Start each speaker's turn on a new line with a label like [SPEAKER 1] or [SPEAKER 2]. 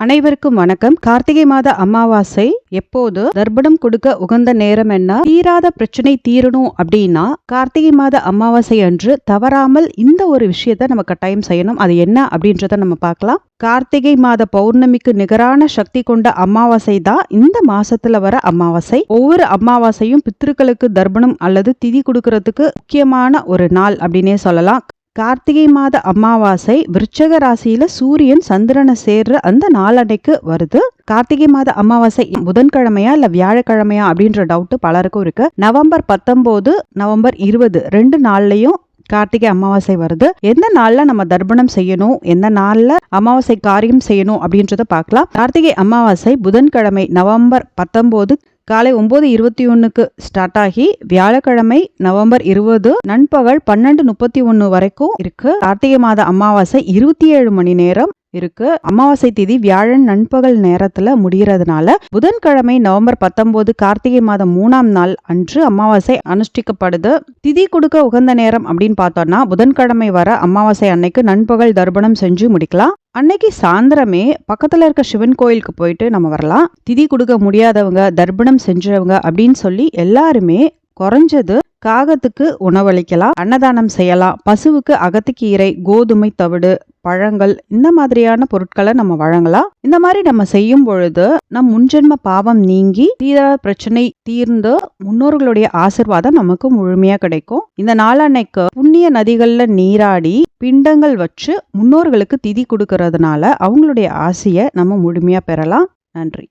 [SPEAKER 1] அனைவருக்கும் வணக்கம். கார்த்திகை மாத அமாவாசை எப்போது தர்ப்பணம் கொடுக்க உகந்த நேரம் என்ன? தீராத பிரச்சனை தீரணும் அப்படின்னா கார்த்திகை மாத அமாவாசை அன்று தவறாமல் இந்த ஒரு விஷயத்த நம்ம கட்டாயம் செய்யணும். அது என்ன அப்படின்றத நம்ம பார்க்கலாம். கார்த்திகை மாத பௌர்ணமிக்கு நிகரான சக்தி கொண்ட அமாவாசை தான் இந்த மாசத்துல வர அமாவாசை. ஒவ்வொரு அமாவாசையும் பித்திருக்களுக்கு தர்ப்பணம் அல்லது திதி கொடுக்கறதுக்கு முக்கியமான ஒரு நாள் அப்படின்னே சொல்லலாம். கார்த்திகை மாத அமாவாசை விருச்சக ராசியில சூரியன் சந்திரனை சேர்ற அந்த நாளன்னைக்கு வருது. கார்த்திகை மாத அமாவாசை புதன்கிழமையா இல்ல வியாழக்கிழமையா அப்படின்ற டவுட் பலருக்கும் இருக்கு. நவம்பர் பத்தொன்பது நவம்பர் இருபது ரெண்டு நாள்லயும் கார்த்திகை அமாவாசை வருது. எந்த நாள்ல நம்ம தர்ப்பணம் செய்யணும்? எந்த நாள்ல அமாவாசை காரியம் செய்யணும் அப்படின்றத பார்க்கலாம். கார்த்திகை அமாவாசை புதன்கிழமை நவம்பர் பத்தொன்பது காலை ஒன்பது இருபத்தி ஒன்னுக்கு ஸ்டார்ட் ஆகி வியாழக்கிழமை நவம்பர் இருபது நண்பகல் பன்னெண்டு முப்பத்தி ஒன்னு வரைக்கும் இருக்கு. கார்த்திகை மாத அமாவாசை இருபத்தி ஏழு மணி நேரம். இருக்கு. அமாவாசை திதி வியாழன் நண்பகல் நேரத்துல முடியறதுனால புதன்கிழமை நவம்பர் பத்தொன்பது கார்த்திகை மாதம் மூணாம் நாள் அன்று அமாவாசை அனுஷ்டிக்கப்படுது. திதி கொடுக்க உகந்த நேரம் அப்படின்னு பார்த்தோம்னா புதன்கிழமை வர அமாவாசை அன்னைக்கு நண்பகல் தர்ப்பணம் செஞ்சு முடிக்கலாம். அன்னைக்கு சாயந்தரமே பக்கத்துல இருக்க சிவன் கோயிலுக்கு போயிட்டு நம்ம வரலாம். திதி கொடுக்க முடியாதவங்க தர்ப்பணம் செஞ்சவங்க அப்படின்னு சொல்லி எல்லாருமே குறைஞ்சது காகத்துக்கு உணவளிக்கலாம். அன்னதானம் செய்யலாம். பசுவுக்கு அகத்துக்கீரை கோதுமை தவிடு பழங்கள் இந்த மாதிரியான பொருட்களை நம்ம வழங்கலாம். இந்த மாதிரி நம்ம செய்யும் பொழுது நம் முன்ஜென்ம பாவம் நீங்கி தீரா பிரச்சனை தீர்ந்து முன்னோர்களுடைய ஆசிர்வாதம் நமக்கு முழுமையா கிடைக்கும். இந்த நாளன்னைக்கு புண்ணிய நதிகள்ல நீராடி பிண்டங்கள் வச்சு முன்னோர்களுக்கு திதி கொடுக்கறதுனால அவங்களுடைய ஆசையை நம்ம முழுமையா பெறலாம். நன்றி.